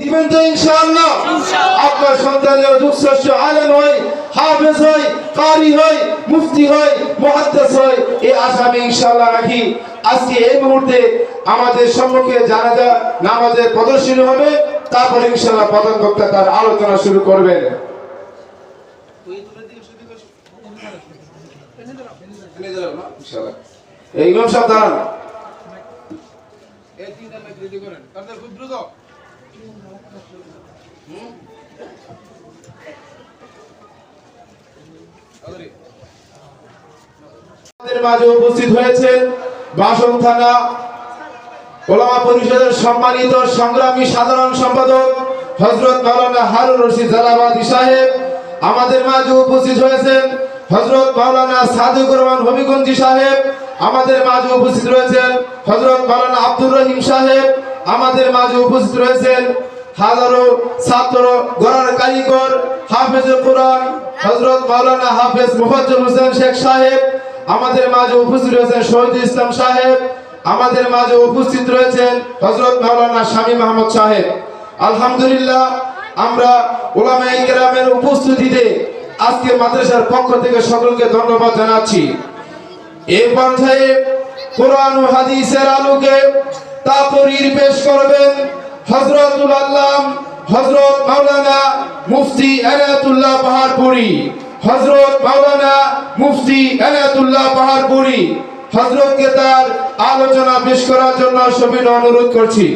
দিবেন তো ইনশাআল্লাহ। আপনার সন্তান যেন দুঃশ্রেষ্ঠ আলেম হয় হাফেজ হয় কারি হয় মুফতি হয় মুহাদ্দিস হয় এই আশা আমি ইনশাআল্লাহ রাখি। আজকে এই মুহূর্তে আমাদের সম্মুখে জানাজা নামাজের প্রদর্শনী হবে তারপর ইনশাআল্লাহ প্রধান বক্তা তার আলোচনা শুরু করবেন। এই ইমাম সাহেব দাঁড়ান। এই তিনটা রেডি করেন। তাদের খুব দ্রুত। সাধারণ সম্পাদক হজরত মাওলানা হারুন রশিদ সাহেব। আমাদের মাঝে উপস্থিত হয়েছেন হজরত মাওলানা সাদিকুর রহমান হবিগঞ্জি সাহেব। আমাদের মাঝে উপস্থিত রয়েছেন হজরত মাওলানা আব্দুর রহিম সাহেব। আমাদের মাঝে উপস্থিত রয়েছেন হাজারো ছাত্র গড়ার কারিগর হাফেজ কোরআন হজরত মাওলানা হাফেজ মুফাজ্জল হোসেন শেখ সাহেব, আমাদের মাঝে উপস্থিত রয়েছেন শহীদ ইসলাম সাহেব, আমাদের মাঝে উপস্থিত রয়েছেন হজরত মাওলানা স্বামী মাহমুদ সাহেব। আলহামদুলিল্লাহ, আমরা ওলামায়ে কেরামের উপস্থিতিতে আজকে মাদ্রাসার পক্ষ থেকে সকলকে ধন্যবাদ জানাচ্ছি। এই পর্যায়ে কোরআন ও হাদিসের আলোকে তা তরির পেশ করবেন হজরতুল আল্লাম হজরত মাওলানা মুফতি এনায়তুল্লাহ পাহাড়পুরি হজরত মাওলানা মুফতি এনায়তুল্লাহ পাহাড়পুরি। হজরতকে তার আলোচনা পেশ করার জন্য সবিন অনুরোধ করছি।